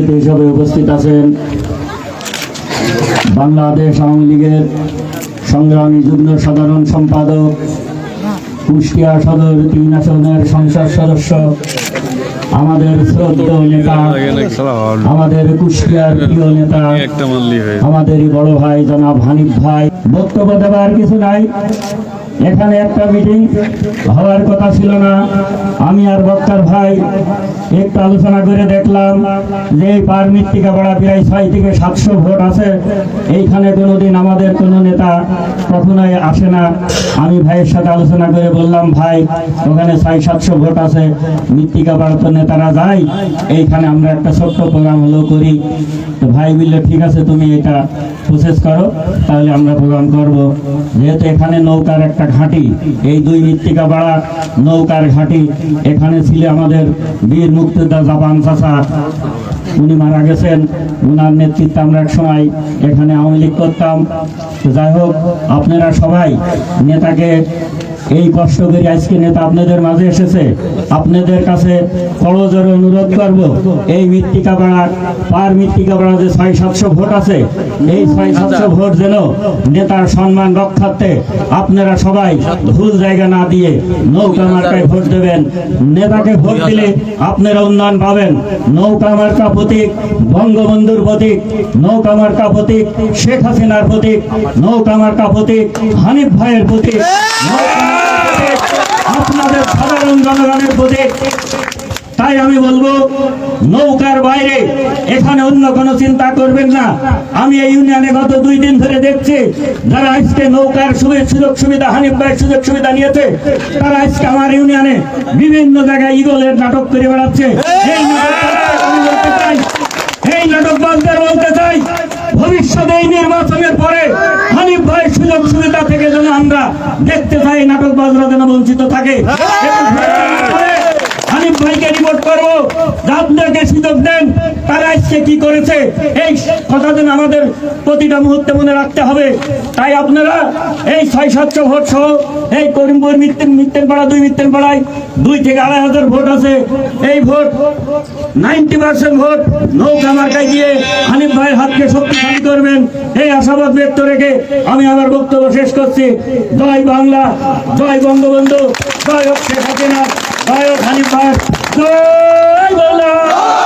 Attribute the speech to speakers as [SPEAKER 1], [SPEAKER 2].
[SPEAKER 1] অতিথি হিসেবে উপস্থিত আছেন বাংলাদেশ আওয়ামী লীগের সংগ্রামী যুগ্ম সাধারণ সম্পাদক, কুষ্টিয়া সদর তিন আসনের সংসদ সদস্য, আমাদের শ্রদ্ধেয় নেতা, আমাদের কুষ্টিয়ার প্রিয় নেতা আমাদেরই বড় ভাই জনাব হানিফ ভাই। বক্তব্য দেওয়ার কিছু নাই। এখানে একটা মিটিং হওয়ার কথা ছিল না। আমি আর বক্তার ভাই একটু আলোচনা করে দেখলাম যে এই মৃত্তিকা পাড়া প্রায় ছয় থেকে সাতশো ভোট আছে। এইখানে কোনোদিন আমাদের কোনো নেতা কখনোই আসে না। আমি ভাইয়ের সাথে আলোচনা করে বললাম, ভাই, ওখানে ছয় সাতশো ভোট আছে, মৃত্তিকা পাড়া তো নেতারা যায়। এইখানে আমরা একটা ছোট্ট প্রোগ্রাম হলো করি। তো ভাই বলল, ঠিক আছে, তুমি এটা প্রসেস করো, তাহলে আমরা প্রোগ্রাম করব। যেহেতু এখানে নৌকার একটা ঘাঁটি, এই দুই মৃত্তিকা পাড়া নৌকার ঘাঁটি, এখানে ছিল আমাদের বীর মুক্তিযোদ্ধা জাপান চাষা উনি মারা গেছেন। উনার নেতৃত্বে আমরা এক সময় এখানে আওয়ামী লীগ করতাম। যাই হোক, আপনারা সবাই নেতাকে এই কষ্ট করে আজকে নেতা আপনাদের মাঝে এসেছে। আপনাদের কাছে করজোর অনুরোধ করব এই মৃত্তিকা পাড়া পার মৃত্তিকা পাড়া যে ছয় সাতশো ভোট আছে এই ছয় সাতশো ভোট যেন নেতার সম্মান রক্ষার্থে আপনারা সবাই ভুল জায়গা না দিয়ে নৌকা মার্কায় ভোট দেবেন। নেতাকে ভোট দিলে আপনারা উন্নয়ন পাবেন। নৌকা মার্কা প্রতীক বঙ্গবন্ধুর প্রতীক নৌকা মার্কা প্রতীক শেখ হাসিনার প্রতীক নৌকা মার্কা প্রতীক হানিফ ভাইয়ের প্রতীক নৌকা আপনাদের সাধারণ জনগণের প্রতীক তাই আমি বলব, নৌকার বাইরে এখানে অন্য কোনো চিন্তা করবেন না। আমি এই ইউনিয়নে গত দুই দিন ধরে দেখছি, যারা আজকে নৌকার সুযোগ সুবিধা, হানিফ ভাইয়ের সুযোগ সুবিধা নিয়েছে, তারা আজকে আমার ইউনিয়নে বিভিন্ন জায়গায় ইগলের নাটক করে বেড়াচ্ছে। এই নাটক বলতে চাই নাটকবাজদের বলতে চাই, ভবিষ্যতে এই নির্বাচনের পরে হানিফ ভাই সুযোগ সুবিধা থেকে আমরা দেখতে চাই নাটক বাজরা যেন বঞ্চিত থাকে। রিপোর্ট করব। আপনাকে সুযোগ দেন, তারা আজকে কি করেছে, এই কথা যেন আমাদের প্রতিটা মুহূর্তে মনে রাখতে হবে। তাই আপনারা এই ছয় সাতশো ভোট সহ এই করিমপুর মিত্রের মিত্রের পাড়া দুই মিত্রের পাড়ায় দুই থেকে আড়াই হাজার ভোট আছে। এই ভোট নাইনটি পার্সেন্ট ভোট নৌকা মার্কায় গিয়ে হানিফ ভাইয়ের হাতকে শক্তিশালী করবেন। এই আশাবাদ ব্যক্ত রেখে আমি আমার বক্তব্য শেষ করছি। জয় বাংলা, জয় বঙ্গবন্ধু, জয় শেখ হাসিনা, জয় হানিফ ভাই। Nói!